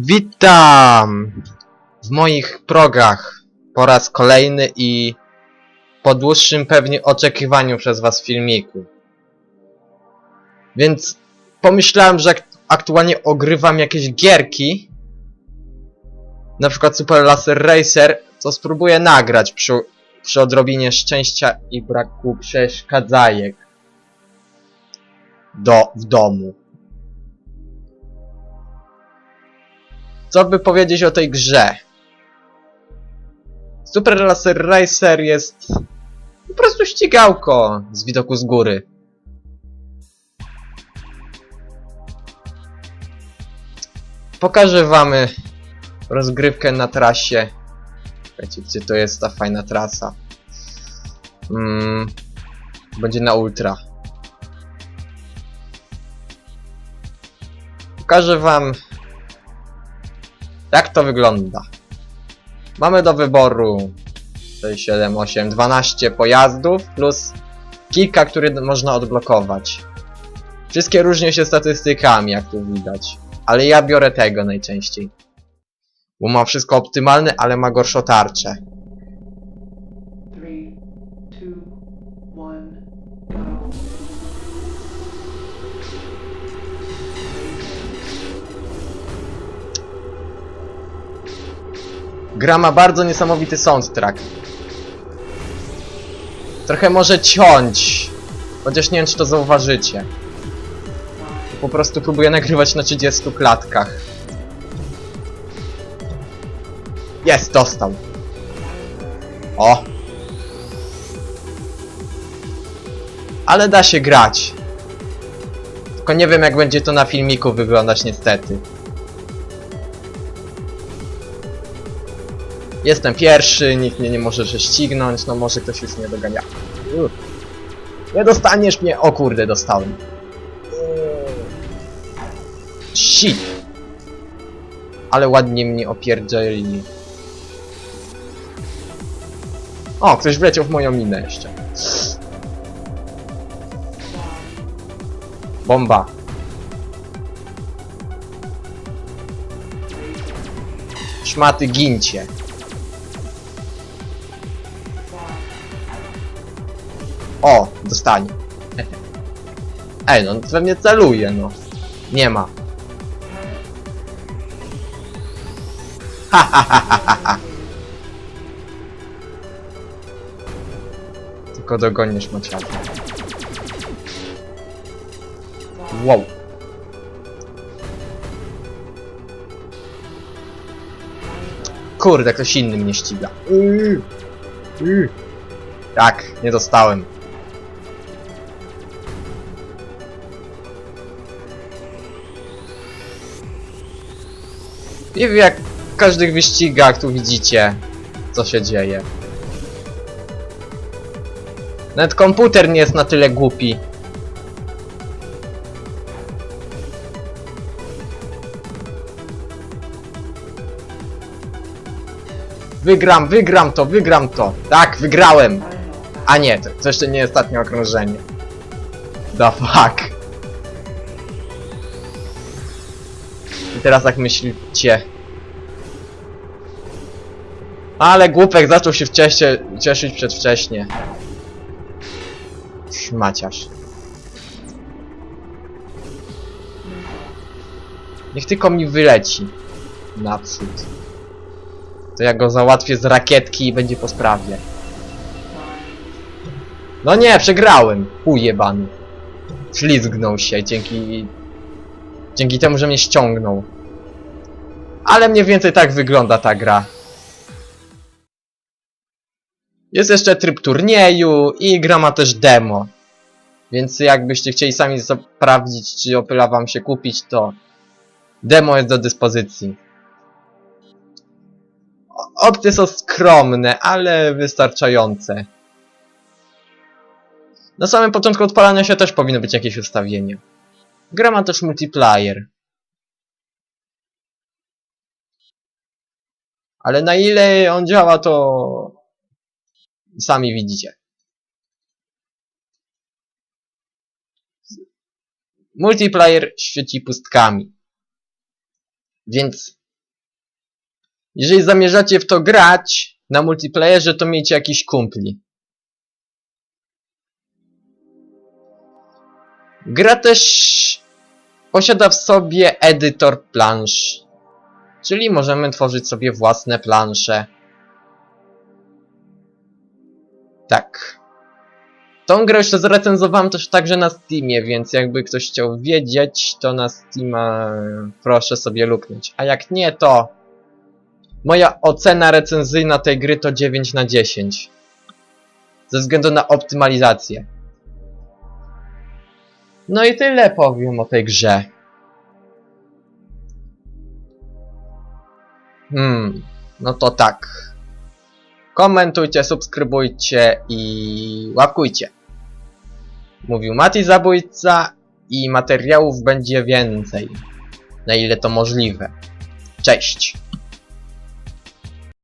Witam w moich progach po raz kolejny i po dłuższym pewnie oczekiwaniu przez was filmiku. Więc pomyślałem, że ak- aktualnie ogrywam jakieś gierki, na przykład Super Laser Racer, to spróbuję nagrać przy, przy odrobinie szczęścia i braku przeszkadzajek do, w domu. Co by powiedzieć o tej grze? Super Laser Racer jest po prostu ścigałko z widoku z góry. Pokażę wam rozgrywkę na trasie. Wiecie, gdzie to jest ta fajna trasa. Mm, będzie na ultra. Pokażę wam jak to wygląda? Mamy do wyboru 6, 7, 8, 12 pojazdów plus kilka, które można odblokować. Wszystkie różnią się statystykami, jak tu widać. Ale ja biorę tego najczęściej. Bo ma wszystko optymalne, ale ma gorszą tarczę. Gra ma bardzo niesamowity soundtrack. Trochę może ciąć. Chociaż nie wiem, czy to zauważycie. Po prostu próbuję nagrywać na 30 klatkach. Jest, dostał. O! Ale da się grać. Tylko nie wiem, jak będzie to na filmiku wyglądać, niestety. Jestem pierwszy, nikt mnie nie może że ścignąć, no może ktoś już mnie dogania. Uff. Nie dostaniesz mnie! O kurde, dostałem. Shit! Ale ładnie mnie opierdzieli. O, ktoś wleciał w moją minę jeszcze. Bomba. Szmaty gincie. O, dostanie. Ej, no we mnie celuje, no. Nie ma. Ha. Tylko dogonisz maciarza. Wow. Kurde, ktoś inny mnie ściga. Yy. Yy. Tak, nie dostałem. Wiem jak w każdych wyścigach tu widzicie, co się dzieje. Nawet komputer nie jest na tyle głupi. Wygram, wygram to, wygram to. Tak, wygrałem. A nie, to, to jeszcze nie ostatnie okrążenie. The fuck. Teraz jak myślicie? Ale głupek zaczął się wcześniej cieszyć przedwcześnie. Szmaciarz. Niech tylko mi wyleci. Naprzód. To ja go załatwię z rakietki i będzie po sprawie. No nie, przegrałem. Chuj. Ślizgnął się dzięki... Dzięki temu, że mnie ściągnął. Ale mniej więcej tak wygląda ta gra. Jest jeszcze tryb turnieju i gra ma też demo. Więc jakbyście chcieli sami sprawdzić, czy opyla wam się kupić, to demo jest do dyspozycji. Opcje są skromne, ale wystarczające. Na samym początku odpalania się też powinno być jakieś ustawienie. Gra ma też multiplayer. Ale na ile on działa, to sami widzicie. Multiplayer świeci pustkami. Więc Jeżeli zamierzacie w to grać na multiplayerze, to miejcie jakiś kumpli. Gra też posiada w sobie edytor plansz, czyli możemy tworzyć sobie własne plansze. Tak. Tą grę jeszcze zrecenzowałem też także na Steamie, więc jakby ktoś chciał wiedzieć, to na Steama proszę sobie luknąć. A jak nie, to moja ocena recenzyjna tej gry to 9 na 10. Ze względu na optymalizację. No i tyle powiem o tej grze. Hmm, no to tak. Komentujcie, subskrybujcie i łapkujcie. Mówił Mati Zabójca i materiałów będzie więcej. Na ile to możliwe. Cześć.